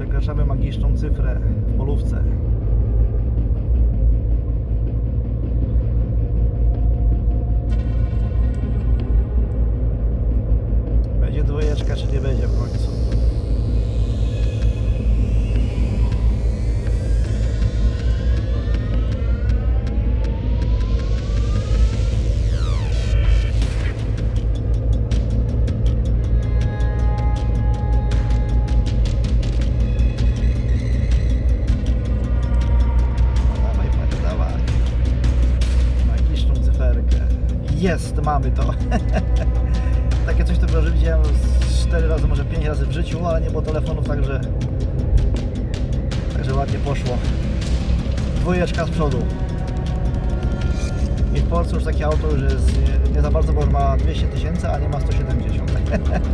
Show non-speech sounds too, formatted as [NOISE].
Przekraczamy magiczną cyfrę w polówce. Będzie dwójeczka, czy nie będzie w końcu? Jest, mamy to. [LAUGHS] Takie coś to z 4 razy, może 5 razy w życiu, ale nie było telefonów, także także ładnie poszło. Dwójeczka z przodu. I w Polsce już takie auto już jest nie, nie za bardzo, bo już ma 200 tysięcy, a nie ma 170. [LAUGHS]